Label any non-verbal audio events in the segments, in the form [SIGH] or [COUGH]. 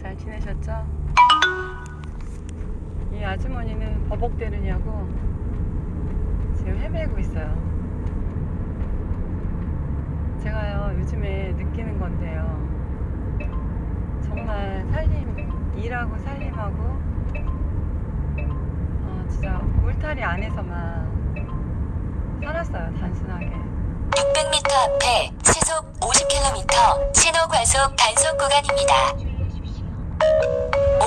잘 지내셨죠? 이 아주머니는 버벅대느냐고 지금 헤매고 있어요. 제가요, 요즘에 느끼는 건데요. 정말 살림, 일하고 살림하고, 어, 진짜 울타리 안에서만 살았어요, 단순하게. 600m 앞에 시속 50km 신호 과속 단속 구간입니다.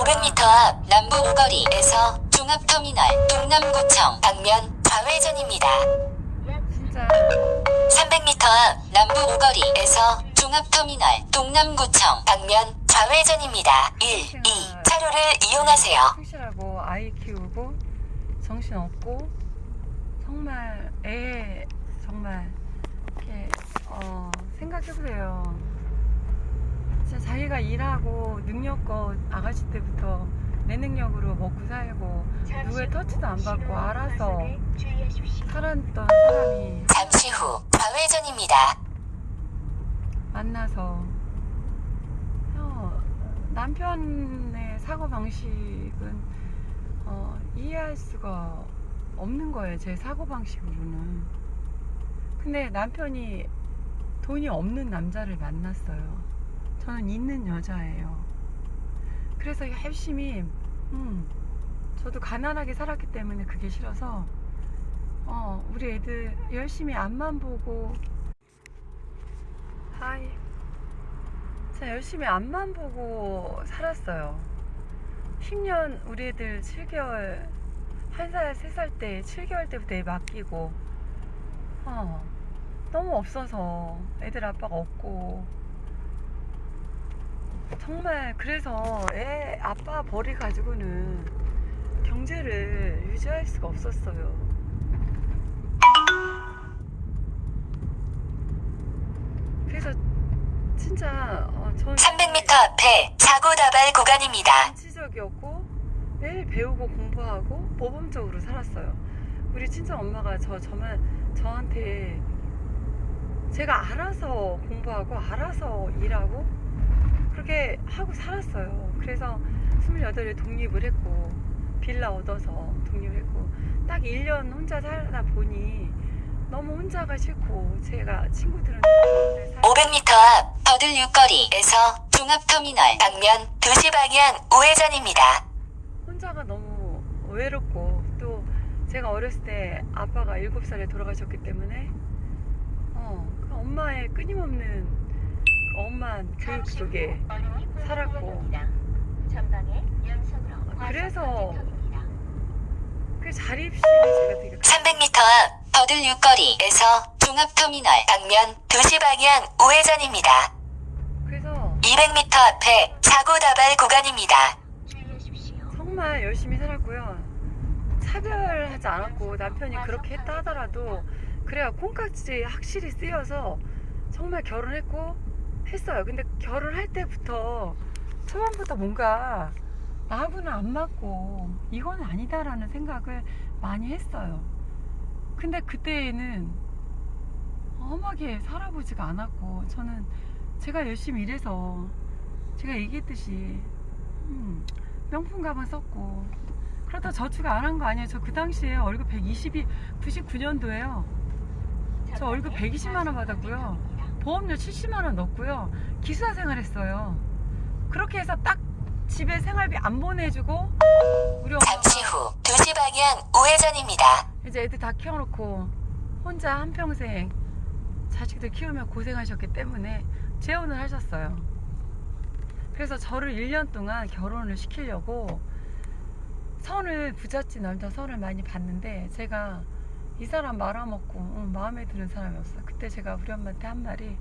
500m 앞 남부 오거리에서 종합터미널 동남구청 방면 좌회전입니다. 진짜 300m 앞 남부 오거리에서 종합터미널 동남구청 방면 좌회전입니다. 1, 2 차로를 이용하세요. 충실하고 아이 키우고 정신 없고 정말 애 정말 이렇게 어, 생각해보세요. 진짜 자기가 일하고 능력껏 아가씨 때부터 내 능력으로 먹고 살고 누구의 터치도 안 받고 알아서 살았던 사람이 잠시 후 좌회전입니다. 만나서 어, 남편의 사고 방식은 어, 이해할 수가 없는 거예요. 제 사고 방식으로는. 근데 남편이 돈이 없는 남자를 만났어요. 저는 있는 여자예요. 그래서 열심히 음, 저도 가난하게 살았기 때문에 그게 싫어서 어, 우리 애들 열심히 앞만 보고 하이. 자, 열심히 앞만 보고 살았어요. 10년 우리 애들 7개월, 1살, 3살 때, 7개월 때부터 애 맡기고, 어, 너무 없어서 애들 아빠가 없고, 정말 그래서 애 아빠 벌이 가지고는 경제를 유지할 수가 없었어요. 그래서 진짜 어, 저는 300m 앞에 사고 다발 구간입니다. 정치적이었고 매일 배우고 공부하고 모범적으로 살았어요. 우리 친정 엄마가 저 저만 저한테 제가 알아서 공부하고 알아서 일하고 그렇게 하고 살았어요. 그래서 28에 독립을 했고 빌라 얻어서 독립을 했고 딱 1년 혼자 살다 보니 너무 혼자가 싫고 제가 친구들은 500m 앞 버들 육거리에서 종합터미널 방면 2시 방향 우회전입니다. 혼자가 너무 외롭고 또 제가 어렸을 때 아빠가 7살에 돌아가셨기 때문에 어, 그 엄마의 끊임없는 그 엄한 교육 속에 살았고 그래서 그 자립심이 제가 되게 300m 앞 버들 육거리에서 종합터미널 방면 2시 방향 우회전입니다. 그래서 200m 앞에 사고 다발 구간입니다. 정말 열심히 살았고요. 차별하지 않았고 남편이 그렇게 했다 하더라도 그래야 콩깍지 확실히 쓰여서 정말 결혼했고 했어요. 근데 결혼할 때부터 초반부터 뭔가 나하고는 안 맞고 이건 아니다라는 생각을 많이 했어요. 근데 그때는 엄하게 살아보지가 않았고 저는 제가 열심히 일해서 제가 얘기했듯이 음, 명품 가방 썼고 그러다 저축 안한 거 아니에요. 저 그 당시에 월급 120이 99년도에요. 저 월급 120만 원 받았고요. 보험료 70만 원 넣었고요. 기숙사 생활했어요. 그렇게 해서 딱 집에 생활비 안 보내주고 우리 엄마가 잠시 후 2시 방향 우회전입니다. 이제 애들 다 키워놓고 혼자 한 평생 자식들 키우며 고생하셨기 때문에 재혼을 하셨어요. 그래서 저를 1년 동안 결혼을 시키려고 선을 부잣집 남자 선을 많이 봤는데 제가 이 사람 말아먹고 응, 마음에 드는 사람이 없어요. 그때 제가 우리 엄마한테 한 말이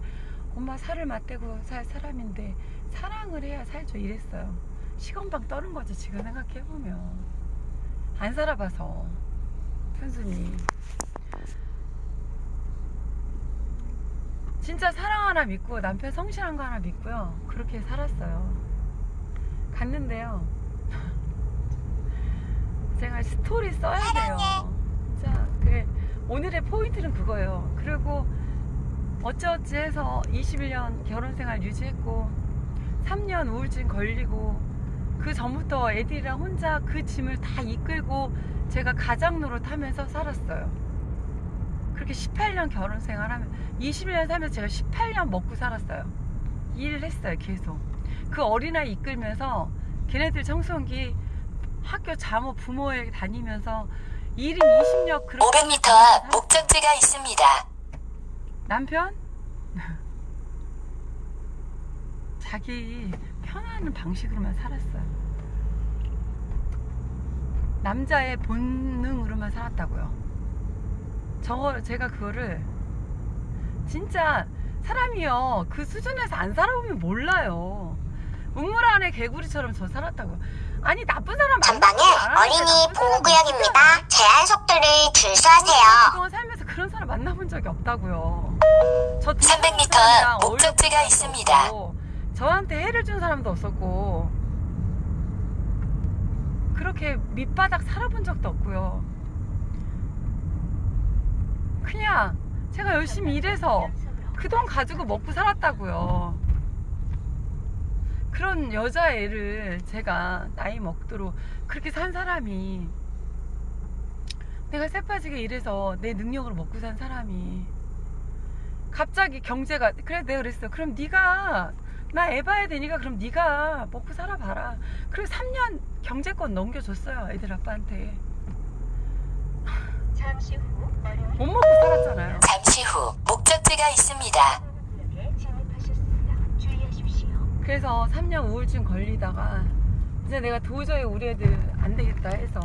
엄마 살을 맞대고 살 사람인데 사랑을 해야 살죠. 이랬어요. 시건방 떠는 거지 지금 생각해보면. 안 살아봐서 순순히. 진짜 사랑 하나 믿고 남편 성실한 거 하나 믿고요. 그렇게 살았어요. 갔는데요. [LAUGHS] 제가 스토리 써야 돼요 그 오늘의 포인트는 그거예요 그리고 어찌어찌 해서 21년 결혼 생활 유지했고 3년 우울증 걸리고 그 전부터 애들이랑 혼자 그 짐을 다 이끌고 제가 가장 노릇하면서 살았어요. 그렇게 18년 결혼 생활 하면 21년 살면서 제가 18년 먹고 살았어요. 일을 했어요, 계속. 그 어린아이 이끌면서 걔네들 청소년기 학교 자모 부모에 다니면서 1인 20역 그렇게 500m 앞 목적지가 있습니다. 남편? [LAUGHS] 자기 편한 방식으로만 살았어요. 남자의 본능으로만 살았다고요. 저 제가 그거를 진짜 사람이요 그 수준에서 안 살아보면 몰라요. 우물 안에 개구리처럼 저 살았다고요. 아니 나쁜 사람 전방에 어린이 보호구역입니다. 제한 속도를 준수하세요. 살면서 그런 사람 만나본 적이 없다고요. 저 300m 사람이랑 앞 목적지가 있습니다. 없고, 저한테 해를 준 사람도 없었고 그렇게 밑바닥 살아본 적도 없고요. 그냥 제가 열심히 일해서 그 돈 가지고 먹고 살았다고요. 그런 여자애를 제가 나이 먹도록 그렇게 산 사람이 내가 새빠지게 일해서 내 능력으로 먹고 산 사람이 갑자기 경제가 그래 내가 그랬어. 그럼 네가 나 애 봐야 되니까 그럼 네가 먹고 살아봐라. 그리고 3년 경제권 넘겨줬어요 애들 아빠한테. 잠시 후 못 먹고 살았잖아요. 잠시 후 목적지가 있습니다. 구역에 진입하셨습니다. 주의하십시오. 그래서 3년 우울증 걸리다가 이제 내가 도저히 우리 애들 안 되겠다 해서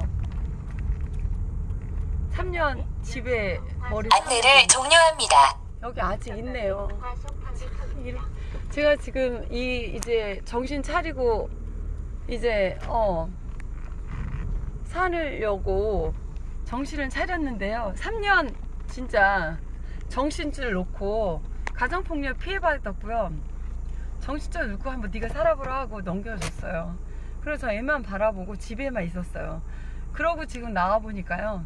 3년 집에 머리 안내를 종료합니다. 여기 아직 있네요 제가 지금 이 이제 정신 차리고 이제 어 살려고 정신을 차렸는데요. 3년 진짜 정신줄 놓고 가정폭력 피해받았고요. 정신줄 놓고 한번 네가 살아보라 하고 넘겨줬어요. 그래서 애만 바라보고 집에만 있었어요. 그러고 지금 나와 보니까요.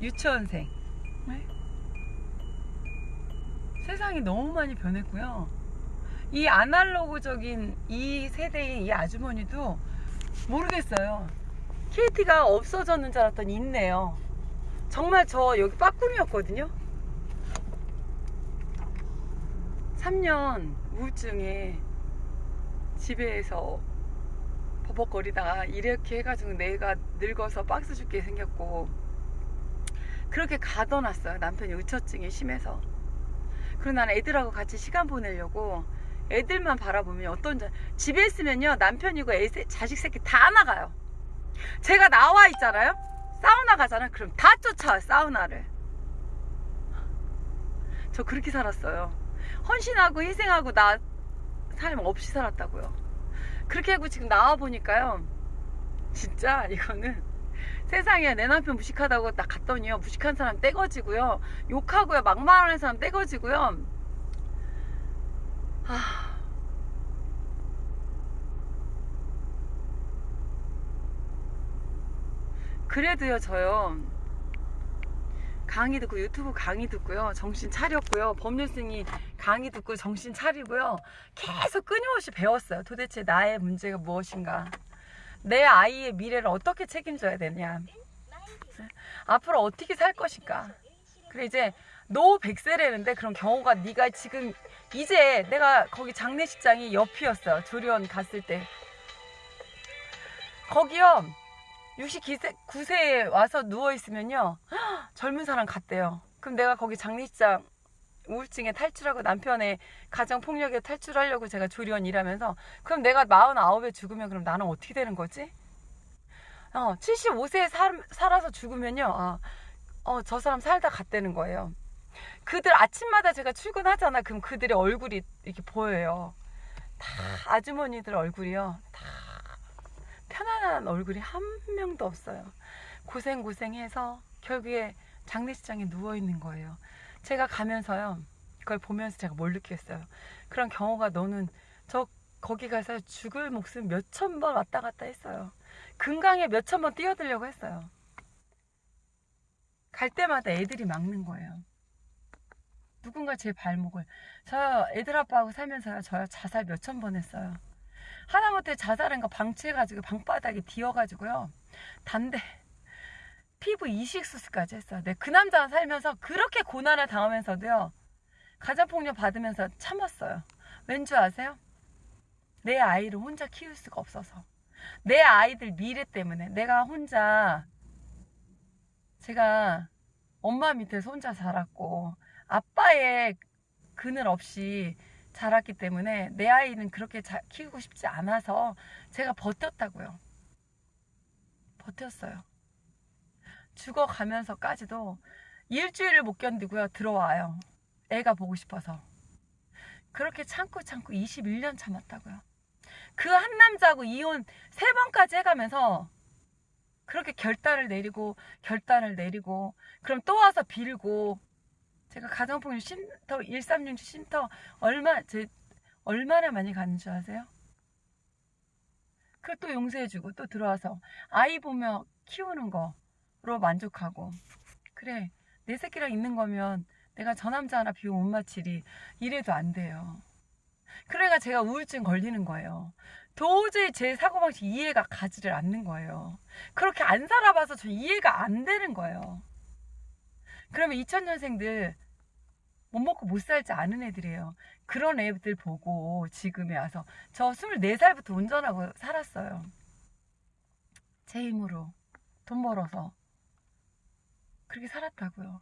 유치원생. 네? 세상이 너무 많이 변했고요. 이 아날로그적인 이 세대의 이 아주머니도 모르겠어요. KT가 없어졌는 줄 알았더니 있네요. 정말 저 여기 빠꿈이었거든요. 3년 우울증에 집에서 버벅거리다가 이렇게 해가지고 내가 늙어서 박스 죽게 생겼고 그렇게 가둬놨어요. 남편이 의처증이 심해서. 그리고 나는 애들하고 같이 시간 보내려고 애들만 바라보면 어떤 자, 집에 있으면요 남편이고 애 새- 자식 새끼 다 나가요. 제가 나와 있잖아요. 사우나 가잖아요. 그럼 다 쫓아와요 사우나를. 저 그렇게 살았어요. 헌신하고 희생하고 나 삶 없이 살았다고요. 그렇게 하고 지금 나와 보니까요. 진짜 이거는 [LAUGHS] 세상에 내 남편 무식하다고 딱 갔더니요. 무식한 사람 떼거지고요. 욕하고요. 막말하는 사람 떼거지고요. 아. 그래도요 저요 강의 듣고 유튜브 강의 듣고요. 정신 차렸고요. 법률승이 강의 듣고 정신 차리고요. 계속 끊임없이 배웠어요. 도대체 나의 문제가 무엇인가? 내 아이의 미래를 어떻게 책임져야 되냐? 앞으로 어떻게 살 것인가? 그래 이제 노 100세라는데 그런 경우가 네가 지금 이제 내가 거기 장례식장이 옆이었어요 조리원 갔을 때. 거기요 69세 9세에 와서 누워 있으면요 젊은 사람 같대요 그럼 내가 거기 장례식장 우울증에 탈출하고 남편의 가정 폭력에 탈출하려고 제가 조리원 일하면서 그럼 내가 49에 죽으면 그럼 나는 어떻게 되는 거지? 어, 75세에 살, 살아서 죽으면요. 어, 어, 저 사람 살다 갔다는 거예요. 그들 아침마다 제가 출근하잖아. 그럼 그들의 얼굴이 이렇게 보여요. 다 아주머니들 얼굴이요. 다 편안한 얼굴이 한 명도 없어요. 고생 고생해서 결국에 장례식장에 누워 있는 거예요. 제가 가면서요. 그걸 보면서 제가 뭘 느꼈어요. 그런 경우가 너는 저 거기 가서 죽을 목숨 몇천 번 왔다 갔다 했어요. 금강에 몇천 번 뛰어들려고 했어요. 갈 때마다 애들이 막는 거예요. 누군가 제 발목을 저 애들 아빠하고 살면서 저 자살 몇천 번 했어요. 하다못해 자살한 거 방치해가지고 방바닥에 뒤어가지고요. 단대 피부 이식 수술까지 했어요. 네, 그 남자와 살면서 그렇게 고난을 당하면서도요. 가정폭력 받으면서 참았어요. 왠 줄 아세요? 내 아이를 혼자 키울 수가 없어서. 내 아이들 미래 때문에 내가 혼자 제가 엄마 밑에서 혼자 자랐고 아빠의 그늘 없이 자랐기 때문에 내 아이는 그렇게 자- 키우고 싶지 않아서 제가 버텼다고요. 버텼어요. 죽어가면서까지도 일주일을 못 견디고요. 들어와요. 애가 보고 싶어서. 그렇게 참고 참고 21년 참았다고요. 그 한 남자하고 이혼 세 번까지 해가면서 그렇게 결단을 내리고 결단을 내리고 그럼 또 와서 빌고 제가 가정폭력 쉼터 1367 쉼터 얼마 제 얼마나 많이 가는 줄 아세요? 그걸 또 용서해주고 또 들어와서 아이 보며 키우는 거로 만족하고 그래 내 새끼랑 있는 거면 내가 저 남자 하나 비용 못 맞추리 이래도 안 돼요. 그러니까 제가 우울증 걸리는 거예요. 도저히 제 사고방식 이해가 가지를 않는 거예요. 그렇게 안 살아봐서 저 이해가 안 되는 거예요. 그러면 2000년생들 못 먹고 못 살지 않은 애들이에요. 그런 애들 보고 지금에 와서 저 24살부터 운전하고 살았어요. 제 힘으로 돈 벌어서 그렇게 살았다고요.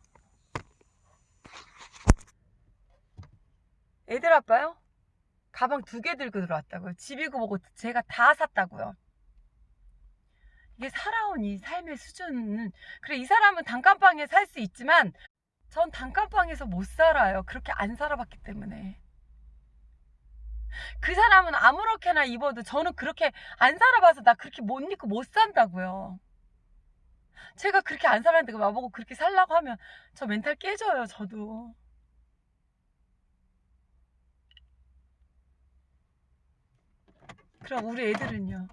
애들 아빠요? 가방 두 개 들고 들어왔다고요. 집이고 뭐고 제가 다 샀다고요. 이게 살아온 이 삶의 수준은 그래 이 사람은 단칸방에 살 수 있지만 전 단칸방에서 못 살아요. 그렇게 안 살아봤기 때문에. 그 사람은 아무렇게나 입어도 저는 그렇게 안 살아봐서 나 그렇게 못 입고 못 산다고요. 제가 그렇게 안 살았는데 그 나보고 그렇게 살라고 하면 저 멘탈 깨져요, 저도. 그럼 우리 애들은요?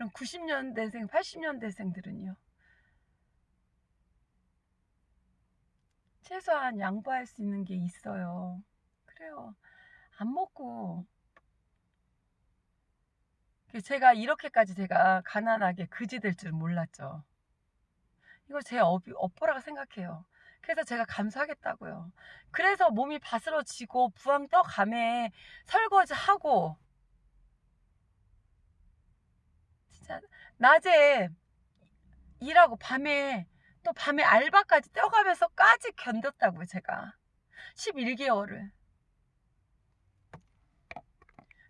그럼 90년대생, 80년대생들은요? 최소한 양보할 수 있는 게 있어요. 그래요. 안 먹고. 제가 이렇게까지 제가 가난하게 그지 될 줄 몰랐죠. 이거 제 업, 업보라고 생각해요. 그래서 제가 감수하겠다고요. 그래서 몸이 바스러지고 부항 떠감에 설거지하고 낮에 일하고 밤에 또 밤에 알바까지 뛰어가면서까지 견뎠다고요, 제가. 11개월을.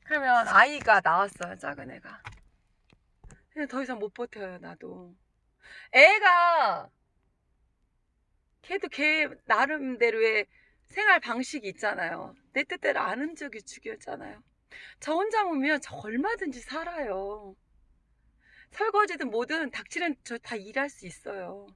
그러면 아이가 나왔어요, 작은 애가. 그냥 더 이상 못 버텨요, 나도. 애가, 걔도 걔 나름대로의 생활 방식이 있잖아요. 내 뜻대로 안 움직이 죽였잖아요. 저 혼자 보면 저 얼마든지 살아요. 설거지든 뭐든 닥치는 저 다 일할 수 있어요.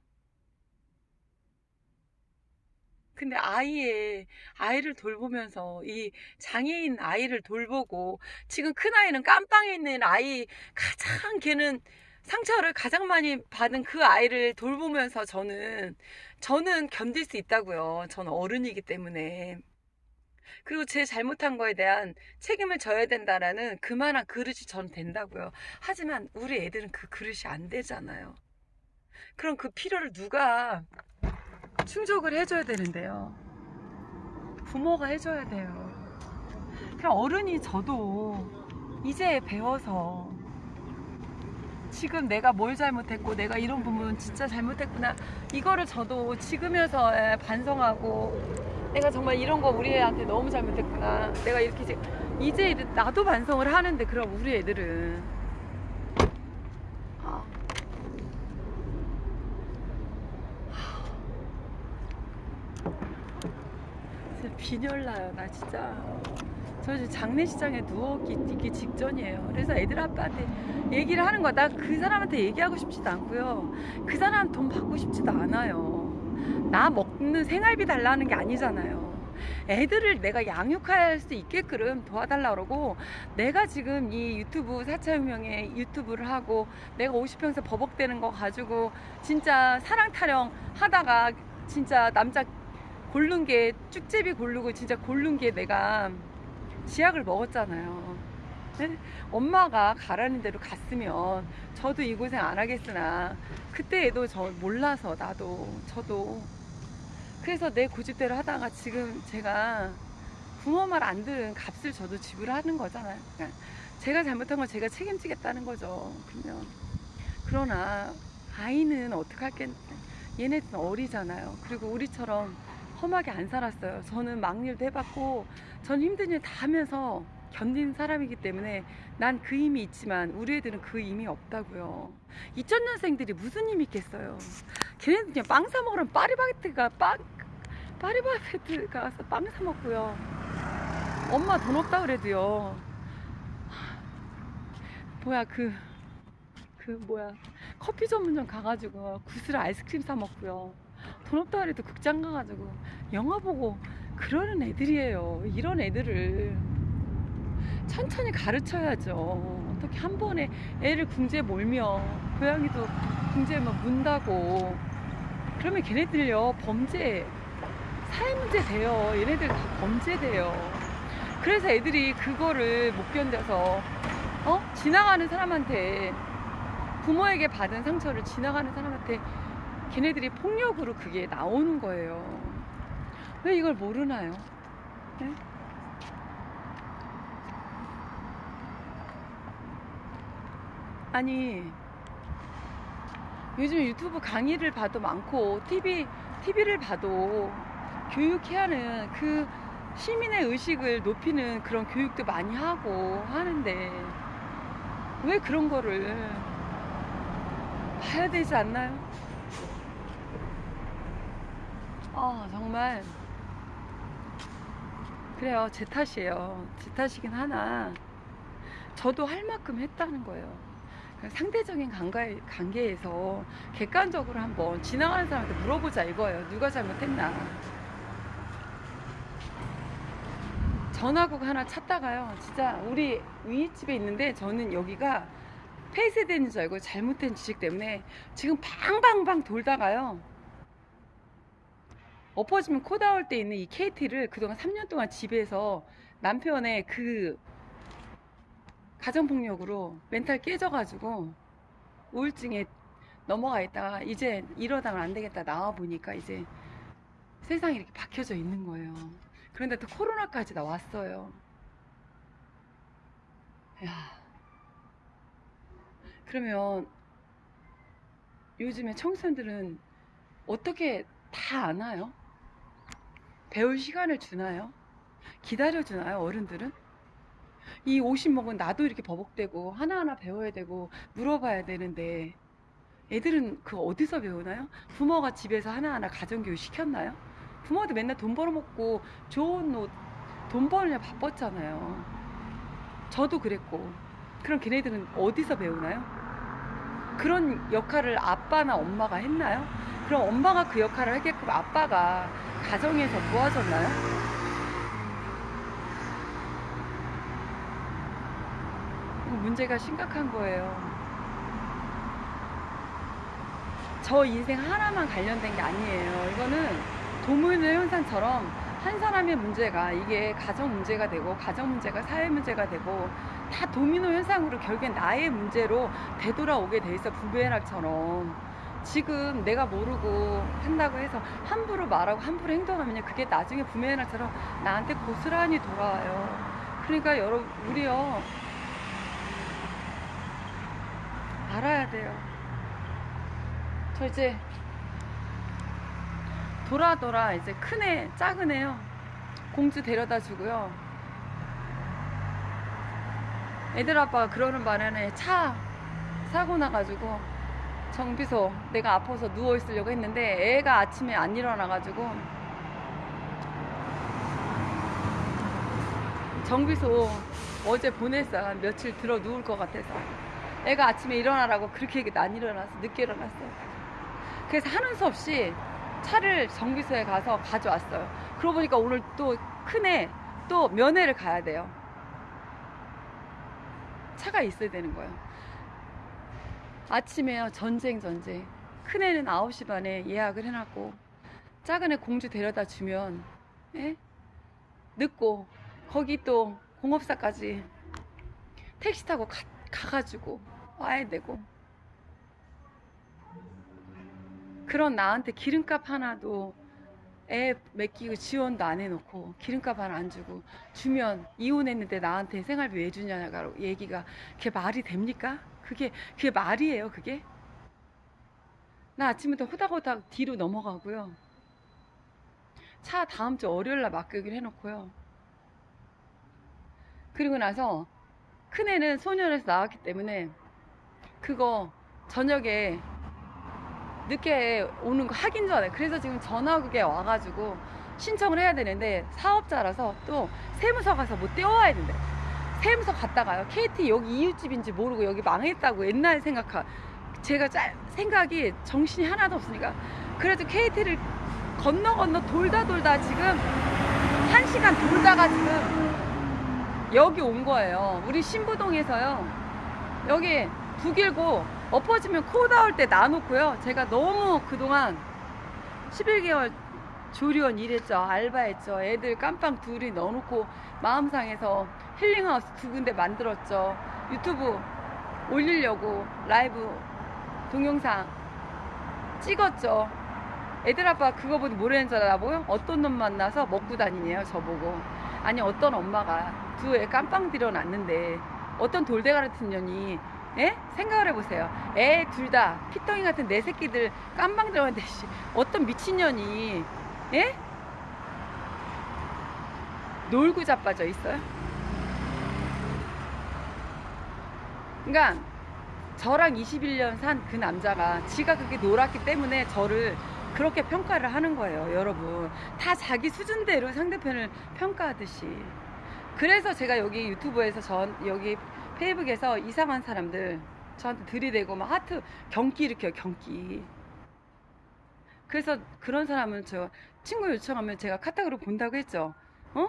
근데 아이의 아이를 돌보면서 이 장애인 아이를 돌보고 지금 큰 아이는 깜빵에 있는 아이 가장 걔는 상처를 가장 많이 받은 그 아이를 돌보면서 저는 저는 견딜 수 있다고요. 저는 어른이기 때문에. 그리고 제 잘못한 거에 대한 책임을 져야 된다라는 그만한 그릇이 전 된다고요. 하지만 우리 애들은 그 그릇이 안 되잖아요. 그럼 그 필요를 누가 충족을 해줘야 되는데요. 부모가 해줘야 돼요. 그냥 어른이 저도 이제 배워서 지금 내가 뭘 잘못했고 내가 이런 부분 진짜 잘못했구나 이거를 저도 지금에서 반성하고 내가 정말 이런 거 우리 애한테 너무 잘못했구나. 내가 이렇게 이제 이제 나도 반성을 하는데 그럼 우리 애들은. 아. 진짜 빈혈나요 나 진짜. 저 지금 장례식장에 누워있기 직전이에요. 그래서 애들 아빠한테 얘기를 하는 거야. 나 그 사람한테 얘기하고 싶지도 않고요. 그 사람 돈 받고 싶지도 않아요 나 먹는 생활비 달라는 게 아니잖아요 애들을 내가 양육할 수 있게끔 도와달라 그러고 내가 지금 이 유튜브 4차혁명의 유튜브를 하고 내가 50평생 버벅대는 거 가지고 진짜 사랑 타령 하다가 진짜 남자 고른 게 쭉제비 고르고 진짜 고른 게 내가 지약을 먹었잖아요. 네? 엄마가 가라는 대로 갔으면 저도 이 고생 안 하겠으나 그때에도 저 몰라서 나도 저도 그래서 내 고집대로 하다가 지금 제가 부모 말 안 들은 값을 저도 지불하는 거잖아요. 그러니까 제가 잘못한 건 제가 책임지겠다는 거죠. 그러면 그러나 아이는 어떡할겠 얘네들은 어리잖아요. 그리고 우리처럼 험하게 안 살았어요. 저는 막일도 해봤고 전 힘든 일 다 하면서 견딘 사람이기 때문에 난 그 힘이 있지만 우리 애들은 그 힘이 없다고요. 2000년생들이 무슨 힘이 있겠어요. 걔네들 그냥 빵 사 먹으면 파리바게트가 빵 파리바게트 가서 빵 사 먹고요. 엄마 돈 없다 그래도요. 뭐야 그그 뭐야 커피 전문점 가가지고 구슬 아이스크림 사 먹고요. 돈 없다 그래도 극장 가가지고 영화 보고 그러는 애들이에요. 이런 애들을 천천히 가르쳐야죠. 어떻게 한 번에 애를 궁지에 몰면 고양이도 궁지에 막 문다고 그러면 걔네들요 범죄 사회 문제 돼요. 얘네들 다 범죄 돼요. 그래서 애들이 그거를 못 견뎌서 어 지나가는 사람한테 부모에게 받은 상처를 지나가는 사람한테 걔네들이 폭력으로 그게 나오는 거예요. 왜 이걸 모르나요? 네? 아니 요즘 유튜브 강의를 봐도 많고 TV TV를 봐도 교육해야 하는 그 시민의 의식을 높이는 그런 교육도 많이 하고 하는데 왜 그런 거를 봐야 되지 않나요? 아 정말. 그래요. 제 탓이에요. 제 탓이긴 하나 저도 할 만큼 했다는 거예요 상대적인 관계, 관계에서 객관적으로 한번 지나가는 사람한테 물어보자 이거예요. 누가 잘못했나. 전화국 하나 찾다가요. 진짜 우리 위집에 있는데 저는 여기가 폐쇄되는 줄 알고 잘못된 지식 때문에 지금 방방방 돌다가요. 엎어지면 코 닿을 때 있는 이 KT를 그동안 3년 동안 집에서 남편의 그 가정폭력으로 멘탈 깨져가지고 우울증에 넘어가 있다가 이제 이러다가 안 되겠다 나와 보니까 이제 세상이 이렇게 박혀져 있는 거예요. 그런데 또 코로나까지 나왔어요. 야. 그러면 요즘에 청소년들은 어떻게 다 아나요? 배울 시간을 주나요? 기다려주나요, 어른들은? 이 50 먹은 나도 이렇게 버벅대고 하나하나 배워야 되고 물어봐야 되는데 애들은 그거 어디서 배우나요? 부모가 집에서 하나하나 가정교육 시켰나요? 부모도 맨날 돈 벌어먹고 좋은 옷, 돈 벌느냐 바빴잖아요. 저도 그랬고. 그럼 걔네들은 어디서 배우나요? 그런 역할을 아빠나 엄마가 했나요? 그럼 엄마가 그 역할을 하게끔 아빠가 가정에서 도와줬나요? 이거 문제가 심각한 거예요. 저 인생 하나만 관련된 게 아니에요. 이거는 도미노 현상처럼 한 사람의 문제가 이게 가정 문제가 되고 가정 문제가 사회 문제가 되고 다 도미노 현상으로 결국엔 나의 문제로 되돌아오게 돼 있어 부메랑처럼 지금 내가 모르고 한다고 해서 함부로 말하고 함부로 행동하면 그게 나중에 부메랑처럼 나한테 고스란히 돌아와요. 그러니까 여러분 우리요 알아야 돼요. 저 이제 돌아 돌아 이제 큰애 작은 애요 공주 데려다 주고요. 애들 아빠가 그러는 바람에 차 사고 나가지고 정비소 내가 아파서 누워 있으려고 했는데 애가 아침에 안 일어나가지고 정비소 어제 보냈어요. 한 며칠 들어 누울 것 같아서. 애가 아침에 일어나라고 그렇게 얘기 안 일어났어. 늦게 일어났어요. 그래서 하는 수 없이 차를 정비소에 가서 가져왔어요. 그러고 보니까 오늘 또 큰애 또 면회를 가야 돼요. 차가 있어야 되는 거예요. 아침에요 전쟁 전쟁. 큰애는 9시 반에 예약을 해놨고 작은 애 공주 데려다 주면 예? 늦고 거기 또 공업사까지 택시 타고 가, 가가지고 와야 되고 그런 나한테 기름값 하나도 애 맡기고 지원도 안 해놓고 기름값 하나 안 주고 주면 이혼했는데 나한테 생활비 왜 주냐고 얘기가 그게 말이 됩니까? 그게 그게 말이에요 그게? 나 아침부터 호닥호닥 뒤로 넘어가고요 차 다음 주 월요일 날 맡기기로 해놓고요 그리고 나서 큰애는 소년에서 나왔기 때문에 그거 저녁에 늦게 오는 거 하긴 전에 그래서 지금 전화국에 와가지고 신청을 해야 되는데 사업자라서 또 세무서 가서 못 떼어와야 된대. 세무서 갔다가요. KT 여기 이웃집인지 모르고 여기 망했다고 옛날 생각하 제가 짤, 생각이 정신이 하나도 없으니까. 그래도 KT를 건너 건너 돌다 돌다 지금 한 시간 돌다가 지금 여기 온 거예요. 우리 신부동에서요. 여기 북일고 엎어지면 코 나올 때 놔놓고요. 제가 너무 그동안 11개월 조리원 일했죠. 알바했죠. 애들 깜빵 둘이 넣어놓고 마음 상해서 힐링하우스 두 군데 만들었죠. 유튜브 올리려고 라이브 동영상 찍었죠. 애들 아빠 그거 보고 뭐라는 줄 알아보요? 어떤 놈 만나서 먹고 다니네요. 저보고. 아니 어떤 엄마가 두 애 깜빵 들여놨는데 어떤 돌대 같은 년이 예? 생각을 해보세요. 애 둘 다 피덩이 같은 내 새끼들 깜방 들어갔는데 씨, 어떤 미친년이 예? 놀고 자빠져 있어요? 그러니까 저랑 21년 산 그 남자가 지가 그렇게 놀았기 때문에 저를 그렇게 평가를 하는 거예요, 여러분. 다 자기 수준대로 상대편을 평가하듯이. 그래서 제가 여기 유튜브에서 전 여기 페이북에서 이상한 사람들 저한테 들이대고 막 하트 경기 일으켜요 경기. 그래서 그런 사람은 저 친구 요청하면 제가 카톡으로 본다고 했죠. 어?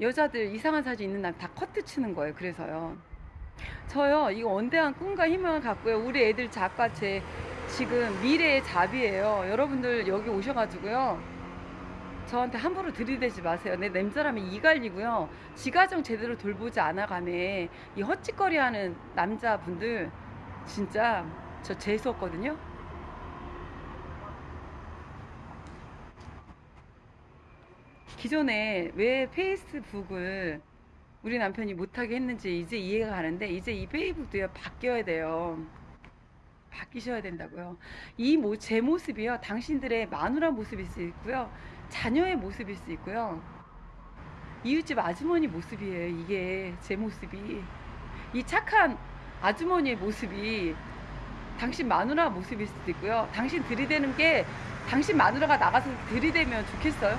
여자들 이상한 사진 있는 날 다 커트 치는 거예요 그래서요. 저요 이거 원대한 꿈과 희망을 갖고요. 우리 애들 작가 제 지금 미래의 잡이에요. 여러분들 여기 오셔가지고요 저한테 함부로 들이대지 마세요. 내 냄새라면 이갈리고요. 지가정 제대로 돌보지 않아가네. 이 헛짓거리 하는 남자분들, 진짜 저 재수 없거든요. 기존에 왜 페이스북을 우리 남편이 못하게 했는지 이제 이해가 가는데, 이제 이 페이북도요, 바뀌어야 돼요. 바뀌셔야 된다고요. 이 제 모습이요, 당신들의 마누라 모습일 수 있고요. 자녀의 모습일 수 있고요. 이웃집 아주머니 모습이에요. 이게 제 모습이. 이 착한 아주머니의 모습이 당신 마누라 모습일 수도 있고요. 당신 들이대는 게 당신 마누라가 나가서 들이대면 좋겠어요?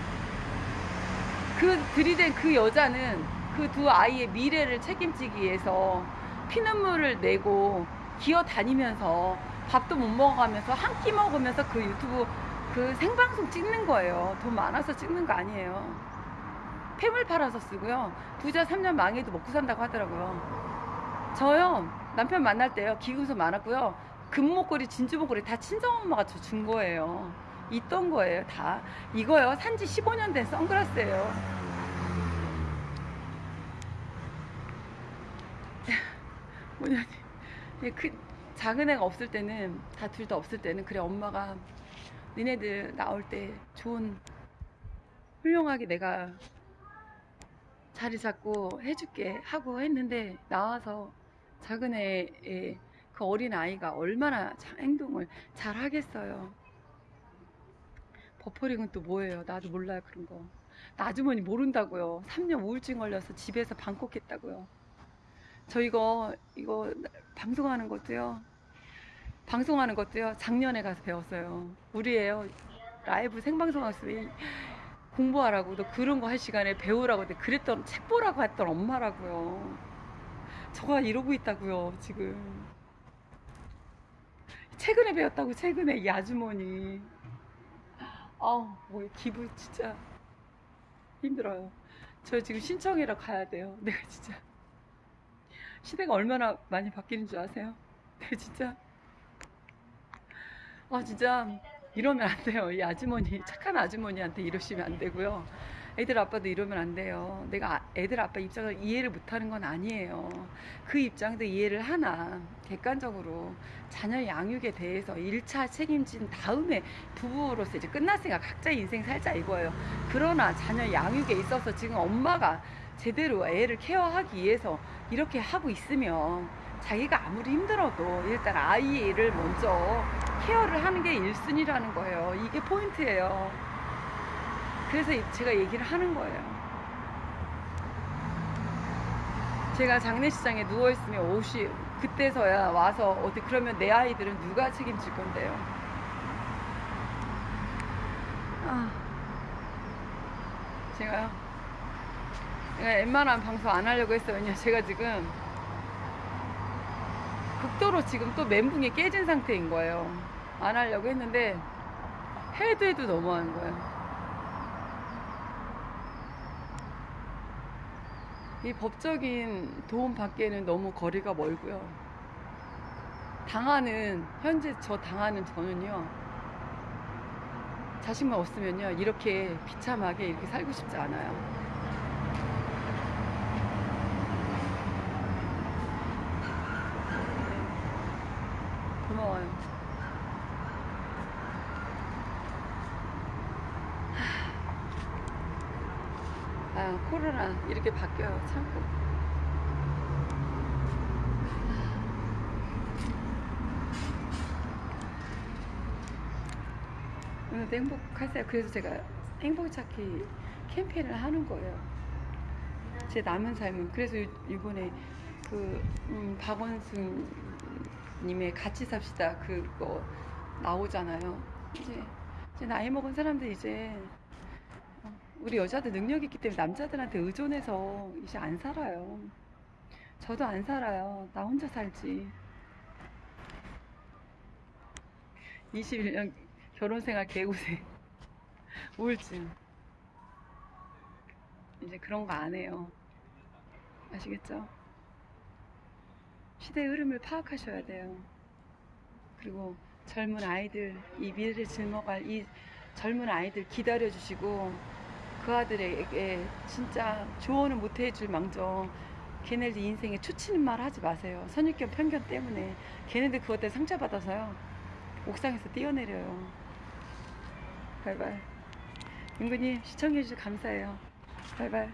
그 들이댄 그 여자는 그 두 아이의 미래를 책임지기 위해서 피눈물을 내고 기어 다니면서 밥도 못 먹어가면서 한 끼 먹으면서 그 유튜브 그 생방송 찍는 거예요. 돈 많아서 찍는 거 아니에요. 폐물 팔아서 쓰고요. 부자 3년 망해도 먹고 산다고 하더라고요. 저요, 남편 만날 때요, 기금소 많았고요. 금목걸이, 진주목걸이 다 친정엄마가 저 준 거예요. 있던 거예요, 다. 이거요, 산지 15년 된 선글라스예요. [LAUGHS] 뭐냐니. 그, 작은 애가 없을 때는, 다 둘 다 없을 때는, 그래, 엄마가 니네들 나올 때 좋은 훌륭하게 내가 자리 잡고 해줄게 하고 했는데 나와서 작은 애의 그 어린 아이가 얼마나 자- 행동을 잘 하겠어요. 버퍼링은 또 뭐예요? 나도 몰라요 그런 거. 나 아주머니 모른다고요. 3년 우울증 걸려서 집에서 방콕했다고요. 저 이거 이거 방송하는 것도요. 방송하는 것도요. 작년에 가서 배웠어요. 우리예요. 라이브 생방송하면서 왜 공부하라고. 너 그런 거 할 시간에 배우라고 그랬던 책 보라고 했던 엄마라고요. 저가 이러고 있다고요 지금. 최근에 배웠다고 최근에 이 아주머니. 아우 뭐 기분 진짜 힘들어요. 저 지금 신청이라 가야 돼요. 내가 진짜 시대가 얼마나 많이 바뀌는 줄 아세요? 내가 진짜 아 진짜 이러면 안 돼요. 이 아주머니, 착한 아주머니한테 이러시면 안 되고요. 애들 아빠도 이러면 안 돼요. 내가 아- 애들 아빠 입장을 이해를 못하는 건 아니에요. 그 입장도 이해를 하나 객관적으로 자녀 양육에 대해서 1차 책임진 다음에 부부로서 이제 끝났으니까 각자 인생 살자 이거예요. 그러나 자녀 양육에 있어서 지금 엄마가 제대로 애를 케어하기 위해서 이렇게 하고 있으면 자기가 아무리 힘들어도 일단 아이를 먼저 케어를 하는 게 1순위라는 거예요. 이게 포인트예요. 그래서 이- 제가 얘기를 하는 거예요. 제가 장례식장에 누워있으면 옷이 그때서야 와서 어디 그러면 내 아이들은 누가 책임질 건데요? 아, 제가요. 제가 웬만한 방송 안 하려고 했어요. 왜냐 제가 지금 극도로 지금 또 멘붕이 깨진 상태인 거예요. 안 하려고 했는데 해도 해도 너무하는 거예요. 이 법적인 도움 받기에는 너무 거리가 멀고요. 당하는 현재 저 당하는 저는요. 자식만 없으면요 이렇게 비참하게 이렇게 살고 싶지 않아요. 아, 코로나 이렇게 바뀌어요. 참고. 오늘도 행복하세요. 그래서 제가 행복 찾기 캠페인을 하는 거예요. 제 남은 삶은 그래서 요- 이번에 그 음, 박원순 님의 같이 삽시다 그거 나오잖아요. 이제 이제 나이 먹은 사람들 이제 어, 우리 여자들 능력 있기 때문에 남자들한테 의존해서 이제 안 살아요. 저도 안 살아요. 나 혼자 살지. 21년 결혼 생활 개고생. [LAUGHS] 우울증. 이제 그런 거 안 해요. 아시겠죠? 시대의 흐름을 파악하셔야 돼요. 그리고 젊은 아이들, 이 미래를 짊어갈 이 젊은 아이들 기다려주시고 그 아들에게 진짜 조언을 못 해줄 망정 걔네들 인생에 초치는 말 하지 마세요. 선입견 편견 때문에 걔네들 그것 때문에 상처받아서요. 옥상에서 뛰어내려요. 바이바이. 윤근님 시청해주셔서 감사해요. 바이바이.